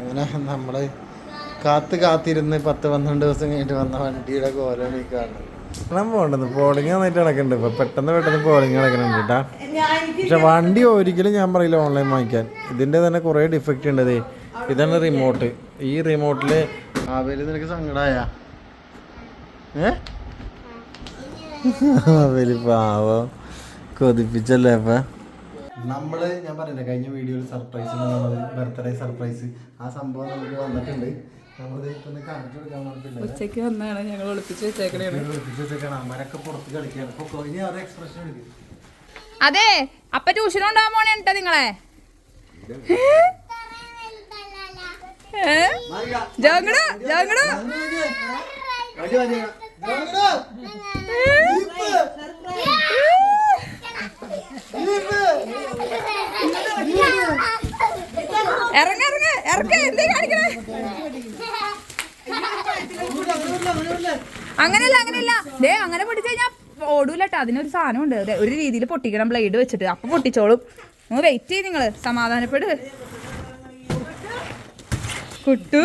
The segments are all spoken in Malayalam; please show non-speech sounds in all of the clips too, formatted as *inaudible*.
അങ്ങനെ നമ്മൾ കാത്ത് കാത്തിരുന്ന് പത്ത് പന്ത്രണ്ട് ദിവസം കഴിഞ്ഞിട്ട് വന്ന വണ്ടിയുടെ കോലാണ് ഈ കാണുന്നത് പോളിങ് നന്നായിട്ട് നടക്കുന്നുണ്ട് ഇപ്പൊ പെട്ടെന്ന് പെട്ടെന്ന് പോളിങ് നടക്കുന്നുണ്ട് കേട്ടാ പക്ഷെ വണ്ടി ഒരിക്കലും ഞാൻ പറയില്ല ഓൺലൈൻ വാങ്ങിക്കാൻ. ഇതിന്റെ തന്നെ കുറേ ഡിഫക്റ്റ് ഉണ്ട് ദേ. ഇതാണ് റിമോട്ട് ഈ റിമോട്ടിൽ ആവേൽ നിനക്ക് സങ്കടായ? ഏ? ആവേൽ പാവം. കൊതിപ്പിച്ചല്ലേ അപ്പൊ? നമ്മൾ ഞാൻ പറഞ്ഞില്ല കഴിഞ്ഞ വീഡിയോയിൽ സർപ്രൈസ് ബർത്ത്ഡേ സർപ്രൈസ് ആ സംഭവം നമുക്ക് വന്നിട്ടുണ്ട്. ഉച്ചയ്ക്ക് വന്നാണ് ഞങ്ങൾ ഒളിപ്പിച്ച് വെച്ചേക്കണേണ് അമ്മരൊക്കെ പുറത്ത് കളിക്കുകയാണ്. അപ്പൊ ഇനി അതേ എക്സ്പ്രഷൻ എടുക്കും. അതെ അപ്പ ട്യൂഷൻ ഉണ്ടാവാൻ പോണേ കേട്ടോ നിങ്ങളെ. ഏ? ജാങ്കട്, ജാങ്കട്. ഇറങ്ങ ഇറങ്ങ ഇറക്ക എന്തേ കാണിക്കണേ? അങ്ങനല്ല അങ്ങനല്ല ദേ അങ്ങനെ പൊട്ടിച്ചു കഴിഞ്ഞാൽ ഓടൂലട്ടോ. അതിനൊരു സാധനം ഉണ്ട് ദേ, ഒരു രീതിയിൽ പൊട്ടിക്കണം ബ്ലേഡ് വെച്ചിട്ട്. അപ്പൊ പൊട്ടിച്ചോളും. നിങ്ങൾ വെയിറ്റ് ചെയ്യും നിങ്ങൾ സമാധാനപ്പെട്. കുട്ടു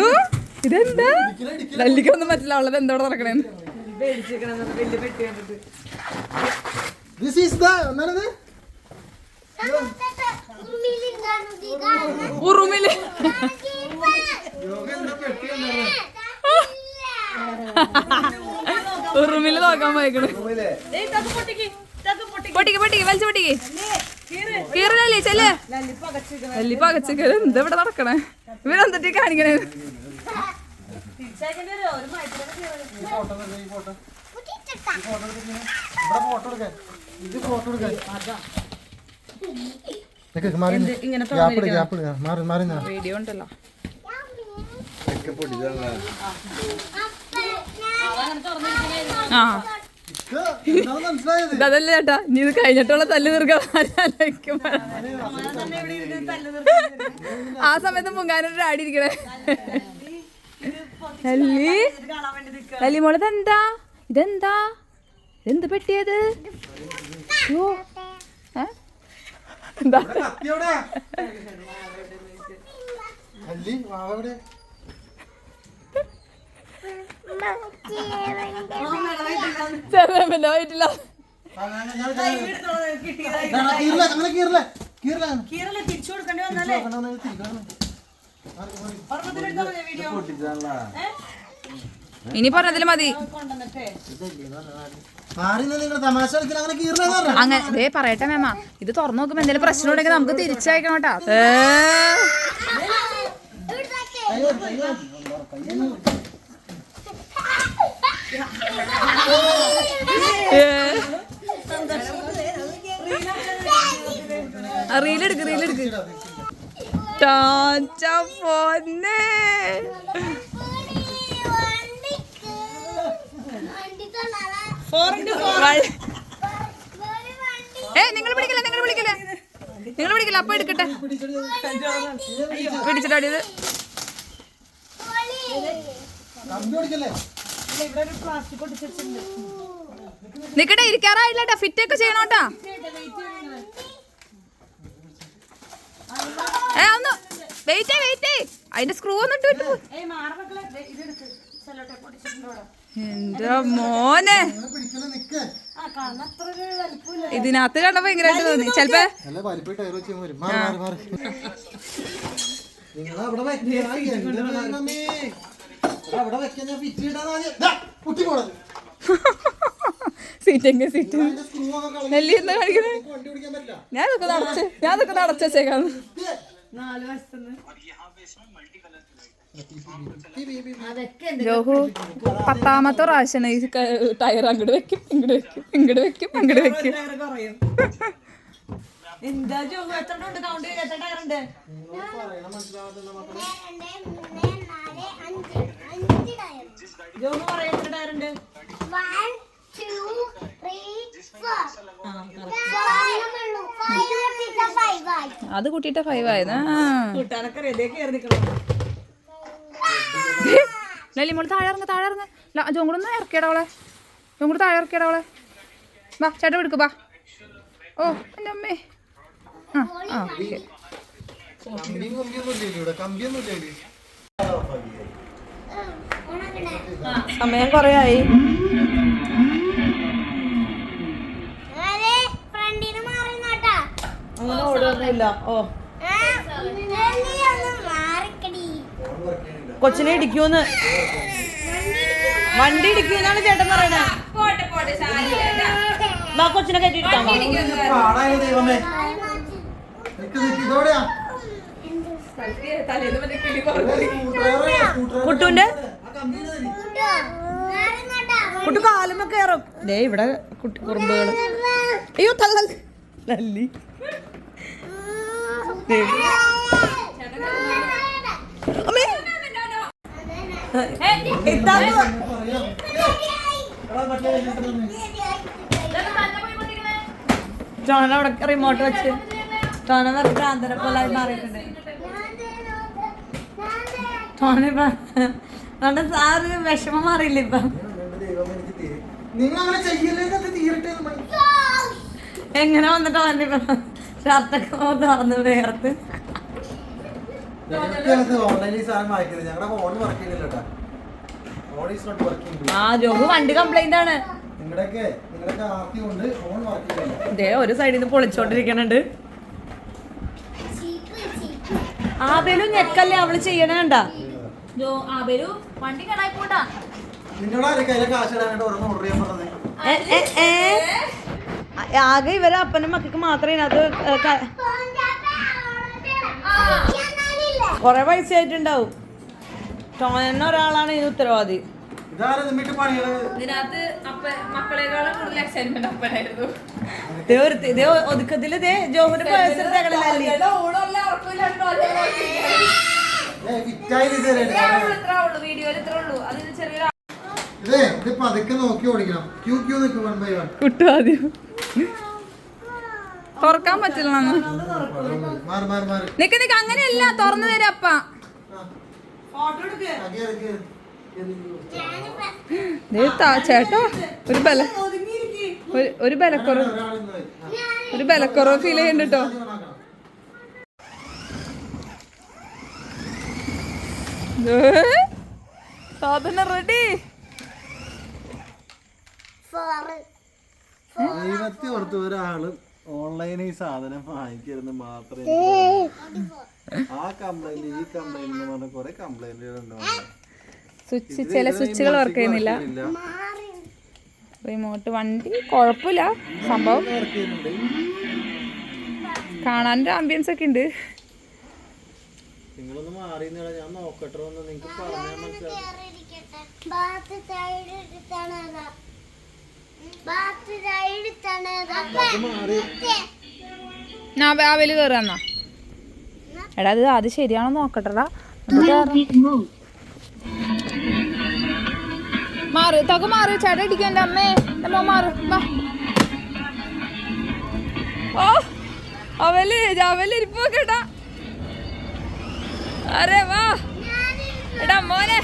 ഇതെന്താ? ലല്ലിക്കൊന്നും പറ്റില്ല. ഉള്ളത് എന്തോടെ നടക്കണേന്ന്. ദിസ് ഈസ് ദ എന്നാണത് ഉറുമിൽ ഉറുമിൽ നോക്കാൻ പോയിക്കണ് പൊട്ടിക്ക് പൊട്ടിക്ക്. വലിച്ചു പൊട്ടിക്ക്. കീറലല്ലേ ചെല്ലേ. ലല്ലി പകച്ചിക്കൽ എന്താ ഇവിടെ നടക്കണേ? ഇവരെന്തിട്ട് കാണിക്കണേ? ഇവിടെ ഫോട്ടോ എടുക്കാൻ ഇത് ഫോട്ടോ. എടുക്കാൻ വീഡിയോ ഉണ്ടല്ലോ. ആ. ഇതല്ല ചേട്ടാ. നീ ഇത് കഴിഞ്ഞിട്ടുള്ള തല്ല് തീർക്കാൻ ആ സമയത്ത് മുങ്ങാനൊരു ആടി ഇരിക്കണേ. ലല്ലി ലല്ലി മോളെ ഇതെന്താ? ഇതെന്താ? എന്ത് പെട്ടിയത് ഓ? എന്താ? ചെറുപ്പന്റെ വയറ്റില്ല ആ, ഞാൻ- ഇനി പറഞ്ഞതിൽ മതി. അങ്ങനെ ദേ പറയട്ടെ മേമ. ഇത് തുറന്നു നോക്കുമ്പോ എന്തെങ്കിലും പ്രശ്നം ഉണ്ടെങ്കിൽ നമുക്ക് തിരിച്ചയക്കണം കേട്ടാ. റീലെടുക്ക് റീലെടുക്ക് പൊന്നേ. ഏ നിങ്ങൾ പിടിക്കില്ല നിങ്ങൾ പിടിക്കില്ല. നിങ്ങൾ പിടിക്കില്ല അപ്പൊ എടുക്കട്ടെ. പിടിച്ചിട്ടാടിയത് കമ്പി ഓടിക്കല്ലേ നിക്കട്ടെ ഇരിക്കാറായില്ലട്ടാ. ഫിറ്റ് ഒക്കെ ചെയ്യണോട്ടാ ഏ ഒന്ന് വെയിറ്റ് വെയിറ്റ് അതിന്റെ സ്ക്രൂ ഒന്നും ഇട്ട് വിട്ടു എന്റെ മോനെ. ഇതിനകത്ത് കണ്ടപ്പോ ഭയങ്കരമായിട്ട് തോന്നി. ചെലപ്പോ സീറ്റെങ്കിൽ സീറ്റ് നെല്ലി എന്താ പറ്റില്ല. ഞാൻ ഇതൊക്കെ നടച്ച് ഞാൻ ഇതൊക്കെ നടച്ചേക്കാന്ന് ജോഹു പത്താമത്തെ പ്രാവശ്യമാണ് ഈ ടയർ അങ്ങോട്ട് വെക്കും ഇങ്ങോട്ട് വെക്കും ഇങ്ങോട്ട് വെക്കും അങ്ങോട്ട് വെക്കും. എന്താ ജോഹു എത്ര ഉണ്ട്? കൗണ്ട് എത്ര ടയർ ഉണ്ട്? ജോ പറയാ എത്ര ടയർ ഉണ്ട്? അത് കൂട്ടിയിട്ട് ഫൈവ് ആയതാ. കൂട്ടാനൊക്കെ റെഡിയാ കയറി നിൽക്കണം ലല്ലി താഴെ ഇറങ്ങ താഴെ ഇറങ്ങ. ജോം കൂടെ ഒന്ന് താഴെ ഇറക്കിയടാ അവളെ. ചേട്ടൻ എടുക്ക് വാ. ഓ എന്റെ അമ്മേ. ആ ആ സമയം കൊറേയായി ആയി. ഓടുന്നില്ല ഓ. കൊച്ചിനെ ഇടിക്കൂന്ന്. വണ്ടി ഇടിക്കൂന്നാണ് ചേട്ടൻ പറയണത് വാ കൊച്ചിനെ പറഞ്ഞു കുട്ടുവിന്റെ? കുട്ടു കാലുമ കയറും ദേ ഇവിടെ കുട്ടി കുറുമ്പുകൾ. അയ്യോ തള്ളൽ ലല്ലി ദേ. ജോന അവിടെ റിമോട്ട് വെച്ച്. ജോന വെറുതെ ഭ്രാന്തനെ പോലെ മാറിയിട്ടുണ്ട്. ഇപ്പൊ നമ്മുടെ സാറ് വിഷമം മാറിയില്ല ഇപ്പൊ. എങ്ങനെ വന്നിട്ട് ഷർട്ടൊക്കെ തുറന്ന് വേർത്ത് ആ ജോബ് വണ്ടി കംപ്ലൈന്റ് ആണ്. ഇതേ ഒരു സൈഡിൽ നിന്ന് പൊളിച്ചോണ്ടിരിക്കണുണ്ട്. ആബേലു ഞെക്കല്ലേ അവൾ ചെയ്യണണ്ട ജോ ആബേലു വണ്ടി കടായി പോട്ടാ. ആകെ ഇവരെ അപ്പനും മക്കൾക്ക് മാത്രമേ ക- കൊറേ പൈസ ആയിട്ടുണ്ടാവും. ടോനെന്ന ഒരാളാണ് ഇതിന് ഉത്തരവാദി. ഇതിനകത്ത് മക്കളെക്കാളും കൂടുതൽ എക്സൈറ്റ്മെന്റ് അപ്പനായിരുന്നു. ഇതേ ഒതുക്കത്തിൽ ഇത് ഇതേ ഇത് പതുക്കെ നോക്കി ഓടിക്കണം. ക്യൂ ക്യൂ നിൽക്കും വൺ ബൈ വൺ കുട്ടുവാദ്യം. തുറക്കാൻ പറ്റില്ല നിക്ക് നിക്ക് അങ്ങനെയല്ല തുറന്നു തരാപ്പ ചേട്ടാ ഒരു ബല ഒരു- ബലക്കുറവ്. ഒരു ബലക്കുറവ് ഫീൽ ചെയ്യുന്നുണ്ട് കേട്ടോ ആദ്യം ഓണാക്കണം. സാധനം റെഡി ദൈവത്തെ ഓർത്ത് ഒരാൾ ഓൺലൈനിൽ ഈ സാധനം വാങ്ങിക്കരുന്ന് മാത്രമേ ആ കംപ്ലൈന്റ് ഈ കംപ്ലൈന്റ് എന്ന് പറഞ്ഞ കുറെ കംപ്ലൈന്റുകളുണ്ട് സ്വിച്ച് ചില സ്വിച്ചുകൾ വർക്ക് ചെയ്യുന്നില്ല. റിമോട്ട് വണ്ടി കുഴപ്പമില്ല. സംഭവം കാണാൻ ഒരു ആംബിയൻസ് ഒക്കെ ഉണ്ട്. നിങ്ങളൊന്ന് മാറി ഞാൻ നോക്കട്ടെ നിങ്ങൾക്ക് പറഞ്ഞാൽ മനസ്സിലാവും ബാത്ത് സൈഡ് എടുത്താണതാ ബാത്ത് സൈഡ് എടുത്താണതാ മാറി ഞാൻ കയറി എടാ അത് അത് ശരിയാണോ നോക്കട്ടെടാ. മാറ് തക മാറ് ചേട്ട അടിക്കാൻ എന്റെ അമ്മേ. എന്റെ മാറ് ഓ അവൽ അവൽ ഇരിപ്പോ കേട്ടാ. അരെ വാ. എടാ മോനെ.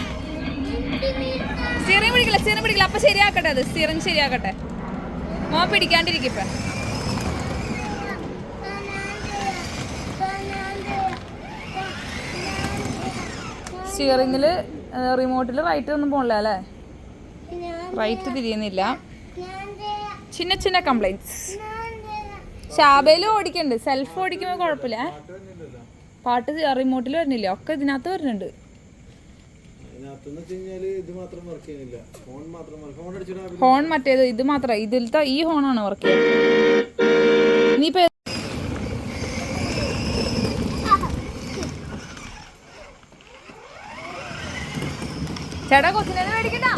സ്റ്റിയറിംഗ് പിടിക്കില്ല സ്റ്റിയറിംഗ് പിടിക്കില്ല. അപ്പൊ ശരിയാക്കട്ടെ അത്. സ്റ്റിയറിംഗ് ശരിയാക്കട്ടെ. മോൻ ഇപ്പൊ. സ്റ്റിയറിംഗിൽ റിമോട്ടിൽ റൈറ്റ് ഒന്നും പോണില്ല അല്ലേ? റൈറ്റ് തിരിയുന്നില്ല. ചിന്ന ചിന്ന കംപ്ലൈന്റ്സ് ഷാബയിലും ഓടിക്കണ്ട്. സെൽഫ് ഓടിക്കുമ്പോൾ കുഴപ്പമില്ല. പാട്ട് റിമോട്ടിൽ വരുന്നില്ല? ഒക്കെ ഇതിനകത്ത് വരുന്നുണ്ട്. ഹോൺ മറ്റേത് ഇത് മാത്രം. ഇതിലത്തെ ഈ ഹോണാണ് വർക്ക് ചെയ്യുന്നത്. ഇനിയിപ്പോ ചേട്ടാ കൊച്ചിനെ മേടിക്കണ്ട.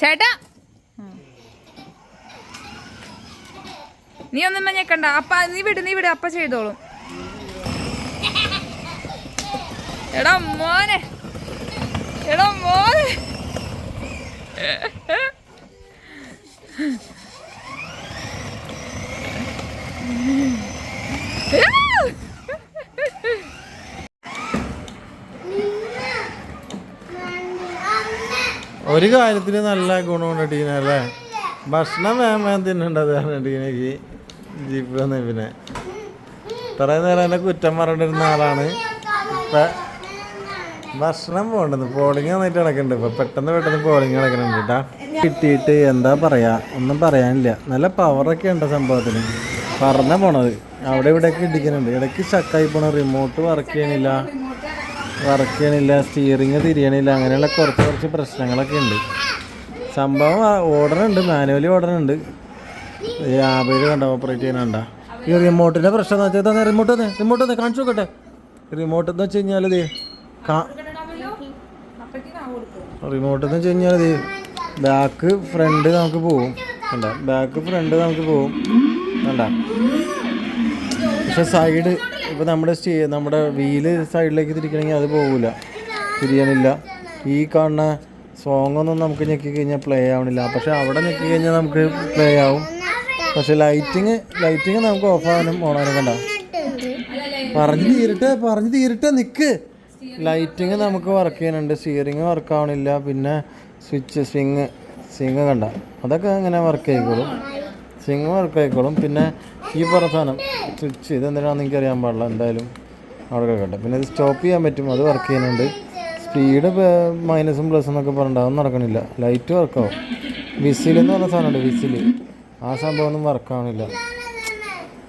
ചേട്ടാ. നീ ഒന്നും ഞെക്കണ്ട അപ്പ നീ വിട് നീ വിട്. അപ്പ ചെയ്തോളും. എടാ മോനെ. എടാ മോനെ. ഒരു കാര്യത്തിന് നല്ല ഗുണമുണ്ട് ടീന അല്ലേ? ഭക്ഷണം വേഗം വേഗം തിന്നണ്ടത് ജീപ്പ് വന്ന പിന്നെ. ഇത്രയും നേരം എന്നെ കുറ്റം പറഞ്ഞിരുന്ന ആളാണ്. ഇപ്പൊ ഭക്ഷണം പോണ്ടെന്ന് പോളിങ് വന്നിട്ട് നടക്കുന്നുണ്ട്. ഇപ്പൊ പെട്ടെന്ന് പെട്ടെന്ന് പോളിങ് നടക്കുന്നുണ്ട് കേട്ടാ കിട്ടിയിട്ട് എന്താ പറയാ? ഒന്നും പറയാനില്ല. നല്ല പവറൊക്കെ ഉണ്ട് സംഭവത്തിന്. പറഞ്ഞ പോണത്. അവിടെ ഇവിടെയൊക്കെ ഇടിക്കുന്നുണ്ട്. ഇടയ്ക്ക് സ്റ്റക്കായി പോണ റിമോട്ട് വർക്ക് ചെയ്യണില്ല. വർക്ക് ചെയ്യണില്ല. സ്റ്റിയറിങ് തിരിയണില്ല. അങ്ങനെയുള്ള കുറച്ച് കുറച്ച് പ്രശ്നങ്ങളൊക്കെ ഉണ്ട്. സംഭവം ഓടണുണ്ട് മാനുവലി ഓടണുണ്ട് ആബയിൽ കണ്ട? ഓപ്പറേറ്റ് ചെയ്യാനുണ്ട ഈ റിമോട്ടിന്റെ പ്രശ്നം എന്ന് വെച്ചാൽ റിമോട്ട് തന്നെ റിമോട്ട് തന്നെ കാണിച്ചു നോക്കട്ടെ. റിമോട്ട് എന്ന് വെച്ച് കഴിഞ്ഞാൽ ഇത് റിമോട്ട് എന്ന് വെച്ച് കഴിഞ്ഞാൽ ബാക്ക് ഫ്രണ്ട് നമുക്ക് പോവും. കണ്ട? ബാക്ക് ഫ്രണ്ട് നമുക്ക് പോവും. കണ്ട? പക്ഷെ സൈഡ് ഇപ്പോൾ നമ്മുടെ സ്റ്റേ നമ്മുടെ വീൽ സൈഡിലേക്ക് തിരിക്കണമെങ്കിൽ അത് പോകില്ല തിരിയണില്ല ഈ കാണുന്ന സോങ് ഒന്നും നമുക്ക് ഞെക്കി കഴിഞ്ഞാൽ പ്ലേ ആവണില്ല. പക്ഷെ അവിടെ ഞെക്കി കഴിഞ്ഞാൽ നമുക്ക് പ്ലേ ആവും. പക്ഷെ ലൈറ്റിങ് ലൈറ്റിങ് നമുക്ക് ഓഫ് ആവാനും ഓണാനും കണ്ട? പറഞ്ഞു തീരട്ടെ പറഞ്ഞു തീരട്ടെ നിക്ക്. ലൈറ്റിങ് നമുക്ക് വർക്ക് ചെയ്യുന്നുണ്ട്. സ്റ്റിയറിങ് വർക്ക് ആവണില്ല. പിന്നെ സ്വിച്ച് സ്വിങ് സ്വിങ് കണ്ട. അതൊക്കെ ഇങ്ങനെ വർക്ക് ആയിക്കോളും സ്വിങ് വർക്ക് ആയിക്കോളും. പിന്നെ ഈ പറഞ്ഞ സാധനം സ്വിച്ച് ഇത് എന്തിനാണെന്ന് എനിക്ക് അറിയാൻ പാടില്ല. എന്തായാലും അവിടെ കിടക്കട്ടെ പിന്നെ ഇത് സ്റ്റോപ്പ് ചെയ്യാൻ പറ്റും. അത് വർക്ക് ചെയ്യുന്നുണ്ട്. സ്പീഡ് മൈനസും പ്ലസും എന്നൊക്കെ പറഞ്ഞിട്ട് അതൊന്നും നടക്കണില്ല. ലൈറ്റ് വർക്കാവും വിസിൽ എന്ന് പറഞ്ഞ സാധനമുണ്ട്. വിസിൽ ആ സംഭവമൊന്നും വർക്ക് വർക്കാവണില്ല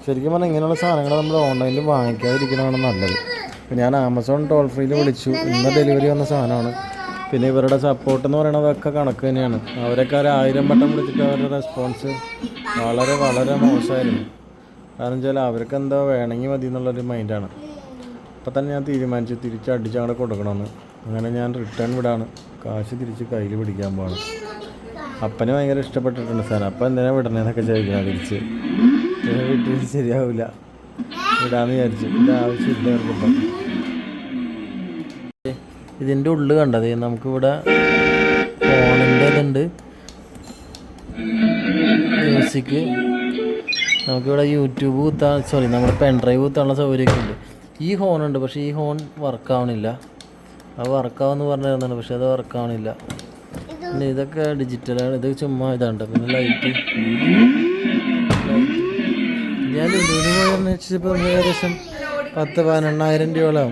ശരിക്കും പറഞ്ഞാൽ ഇങ്ങനെയുള്ള സാധനങ്ങൾ നമ്മൾ ഓൺലൈനിൽ വാങ്ങിക്കാതിരിക്കണതാണ് നല്ലത്. ഇപ്പം ഞാൻ ആമസോൺ ടോൾ ഫ്രീയിൽ വിളിച്ചു. ഇന്ന് ഡെലിവറി വന്ന സാധനമാണ്. പിന്നെ ഇവരുടെ സപ്പോർട്ട് എന്ന് പറയുന്നതൊക്കെ കണക്ക് തന്നെയാണ്. അവരൊക്കെ ഒരു ആയിരം വട്ടം വിളിച്ചിട്ട് അവരുടെ റെസ്പോൺസ് വളരെ വളരെ മോശമായിരുന്നു. കാരണം വെച്ചാൽ അവർക്ക് എന്തോ വേണമെങ്കിൽ മതി എന്നുള്ളൊരു മൈൻഡാണ് അപ്പം തന്നെ ഞാൻ തീരുമാനിച്ചു തിരിച്ചടിച്ച് അങ്ങോട്ട് കൊടുക്കണമെന്ന്. അങ്ങനെ ഞാൻ റിട്ടേൺ വിടാണ്. കാശ് തിരിച്ച് കയ്യിൽ പിടിക്കാൻ പോവാണ്. അപ്പന് ഭയങ്കര ഇഷ്ടപ്പെട്ടിട്ടുണ്ട് സാർ. അപ്പം എന്തിനാ വിടണേന്നൊക്കെ ചോദിക്കണം തിരിച്ച്. വീട്ടിൽ ശരിയാവില്ല വിടാമെന്ന് വിചാരിച്ചു. എന്റെ ആവശ്യമില്ല അവർക്കിപ്പം ഇതിന്റെ ഉള്ളിൽ കണ്ടത് നമുക്കിവിടെ ഫോണിന്റെ ഇതുണ്ട്. മ്യൂസിക് നമുക്കിവിടെ യൂട്യൂബ് കുത്താൻ സോറി നമ്മുടെ പെൻഡ്രൈവ് കുത്താനുള്ള സൗകര്യമൊക്കെ ഉണ്ട്. ഈ ഹോൺ ഉണ്ട് പക്ഷേ ഈ ഹോൺ വർക്കാവണില്ല അത് വർക്കാവെന്ന് പറഞ്ഞിരുന്നുണ്ട് പക്ഷേ അത് വർക്കാവണില്ല പിന്നെ ഇതൊക്കെ ഡിജിറ്റലാണ് ഇത് ചുമ്മാ ഇതാണ്ട്. പിന്നെ ലൈറ്റ് ഞാൻ ലുലുവിന് പോയി അന്വേഷിച്ചപ്പോൾ നമുക്ക് ഏകദേശം പത്ത് പതിനെണ്ണായിരം രൂപയോളം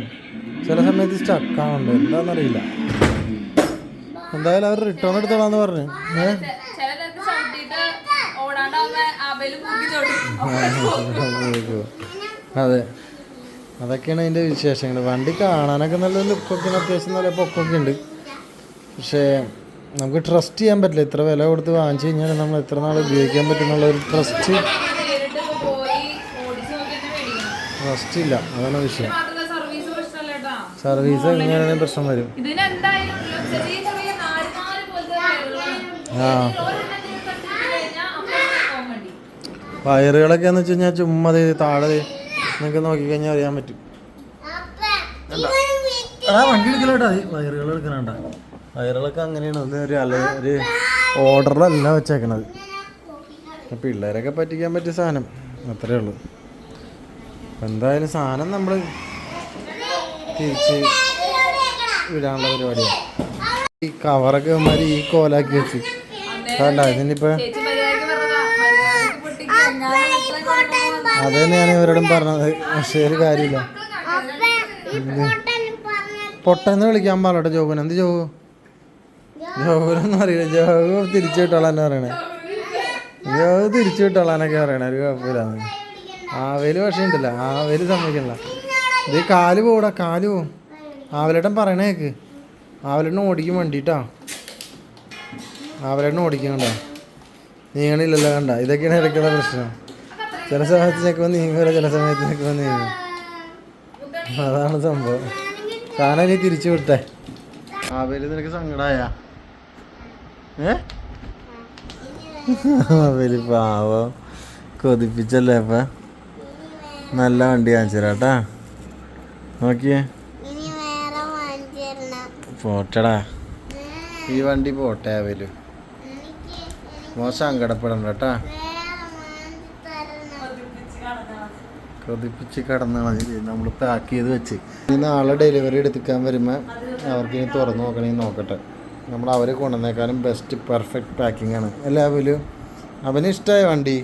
ചില സമയത്ത് സ്റ്റക്കാണുണ്ട് എന്താണെന്നറിയില്ല എന്തായാലും അവർ റിട്ടേൺ എടുത്തോളാന്ന് പറഞ്ഞു. *laughs* അതെ. അതൊക്കെയാണ് അതിന്റെ വിശേഷങ്ങൾ വണ്ടി കാണാനൊക്കെ നല്ല ലുക്കൊക്കെ അത്യാവശ്യം നല്ല പൊക്കൊക്കെ ഉണ്ട്. പക്ഷേ നമുക്ക് ട്രസ്റ്റ് ചെയ്യാൻ പറ്റില്ല. ഇത്ര വില കൊടുത്ത് വാങ്ങിച്ചു കഴിഞ്ഞാൽ നമ്മൾ എത്ര നാൾ ഉപയോഗിക്കാൻ പറ്റുന്നുള്ള ഒരു ട്രസ്റ്റ് ട്രസ്റ്റ് ഇല്ല. അതാണ് വിഷയം മാത്രമല്ല സർവീസ് പ്രശ്നമല്ല കേട്ടാ സർവീസ് എങ്ങനെയാണെങ്കിലും പ്രശ്നം വരും? ഇതിന് ചെറിയ ചെറിയ നാല് നാല് പോലത്തെ വയറുകളാണ് ആ. വയറുകളൊക്കെ എന്ന് വെച്ച് കഴിഞ്ഞാൽ ചുമ്മാ ദേ താഴെ നിങ്ങൾക്ക് നോക്കിക്കഴിഞ്ഞാൽ അറിയാൻ പറ്റും. ആ വണ്ടി എടുക്കലോട്ടാ. വയറുകൾ എടുക്കണണ്ട. വയറുകളൊക്കെ അങ്ങനെയാണ്. അത് ഒരു അല ഒരു ഓർഡറിലല്ല വെച്ചേക്കണത്. പിള്ളേരൊക്കെ പറ്റിക്കാൻ പറ്റിയ സാധനം. അത്രേ ഉള്ളൂ. എന്തായാലും സാധനം നമ്മൾ തിരിച്ച് വിടാനുള്ള പരിപാടിയാണ് ഈ കവറൊക്കെ അവന്മാർ ഈ കോലാക്കി വെച്ച്. ഇത്രയും കൊണ്ടുപോകുമ്പോ അത് തന്നെയാണ് ഇവരോടും പറഞ്ഞത്. പക്ഷേ ഒരു കാര്യമില്ല. പൊട്ടെന്ന് വിളിക്കാൻ പാടട്ടെ ജോബിന്. എന്ത് ജോബു? ജോബിനൊന്നും അറിയില്ല. ജോബ് തിരിച്ചു വിട്ടോളാന്ന് പറയണേ. ജോബ് തിരിച്ചു വിട്ടോളാനൊക്കെ പറയണേ. ഒരു കുഴപ്പമില്ല ആവേൽ പക്ഷേ ഉണ്ടല്ലോ. ആവേൽ സമ്മതിക്കണില്ല. ഇത് കാൽ പോടാ കാൽ പോവും ആവലേട്ടൻ പറയണേ കേക്ക്. ആവലേട്ടൻ ഓടിക്കും വണ്ടിട്ടാ. ആവലേട്ടൻ ഓടിക്കണ്ട നീങ്ങണില്ലല്ലോ കണ്ട? ഇതൊക്കെയാണ് ഇടയ്ക്കുള്ള പ്രശ്നം. ചില സമയത്ത് ചെക്കുമ്പോൾ നീങ്ങൂല ചില സമയത്ത് ചെക്കുമ്പോൾ നീങ്ങും. അതാണ് സംഭവം. സാധനം നീ തിരിച്ചു വിട്ടേ ആവേൽ നിനക്ക് സങ്കടായ? ഏ? ആവേൽ പാവം. കൊതിപ്പിച്ചല്ലേ അപ്പ? നല്ല വണ്ടി കാണിച്ചു തരാട്ടാ നോക്കിയേ. ഇനി വേറെ വാങ്ങിച്ചു പോട്ടടാ. ഈ വണ്ടി പോട്ടെ വരൂ മോശം സങ്കടപ്പെടണ്ട കേട്ടാ. കൊതിപ്പിച്ച് കടന്നാണ് നമ്മൾ പാക്ക് ചെയ്ത് വെച്ച്. ഇനി നാളെ ഡെലിവറി എടുത്തിക്കാൻ വരുമ്പോൾ അവർക്ക് ഇനി തുറന്നു നോക്കണേ നോക്കട്ടെ. നമ്മൾ അവരെ കൊണ്ടുവന്നേക്കാളും ബെസ്റ്റ് പെർഫെക്റ്റ് പാക്കിംഗ് ആണ്. അല്ലേ അവൽ? അവന് ഇഷ്ടമായ വണ്ടി?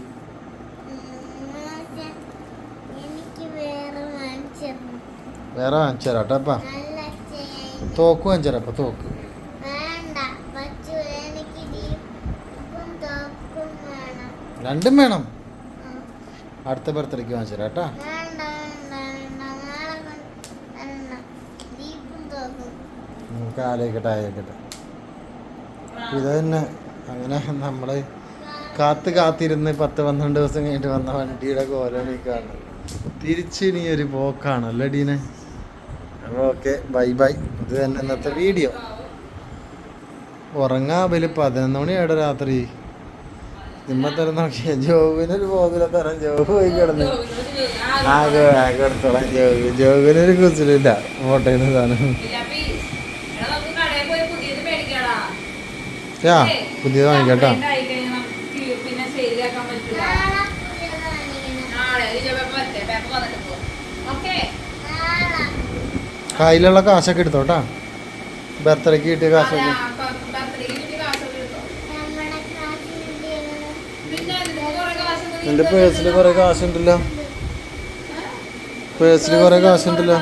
വേറെ വാങ്ങിച്ചു തരാട്ടോ വേറെ വാങ്ങിച്ചു തരാം കേട്ടോ അപ്പാ തോക്ക് തോക്ക് തോക്കും രണ്ടും വേണം. അടുത്ത ബർത്ത്ഡേക്ക് വാങ്ങിച്ചു കേട്ടാ ദീപും നമുക്ക് ആലോചിക്കട്ടെ ആലോചിക്കട്ടെ. ഇത് തന്നെ അങ്ങനെ നമ്മൾ കാത്ത് കാത്തിരുന്ന് പത്ത് പന്ത്രണ്ട് ദിവസം കഴിഞ്ഞിട്ട് വന്ന വണ്ടിയുടെ കോലാണ് ഈ കാണുന്നത് നീ ഒരു പോക്കാണ് അല്ലേ ഡീനെ? അപ്പോൾ ഓക്കെ ബൈ ബൈ. ഇത് തന്നെ ഇന്നത്തെ വീഡിയോ. ഉറങ്ങാ വലിയ പതിനൊന്ന് മണിയായിട്ട് രാത്രി. നിമ്മത്തരം നോക്കിയ ജോബിനൊരു പോകില്ല തരം ജോബ് പോയി കിടന്ന്. ആകെ ആകെ എടുത്തോളാം ജോബ്. ജോബിനൊരു കുസിലില്ല ഫോട്ടോയിൽ സാധനം. പുതിയത് വാങ്ങിക്കട്ടോ പിന്നെ ശരിയാക്കാൻ പറ്റില്ല നാളെ പുതിയത് വാങ്ങിക്കണം നാളെ ഒരു ജോബ് വരട്ടെ പേപ്പർ വന്നിട്ട് പോകും ഓക്കെ നാളെ കയ്യിലുള്ള കാശൊക്കെ എടുത്തോട്ടാ. ബർത്ത്ഡേക്ക് കിട്ടിയ കാശൊക്കെ. എന്റെ എടുത്തോ? പേഴ്സിൽ കുറെ കാശുണ്ടല്ലോ. പേഴ്സിൽ കുറെ കാശുണ്ടല്ലോ.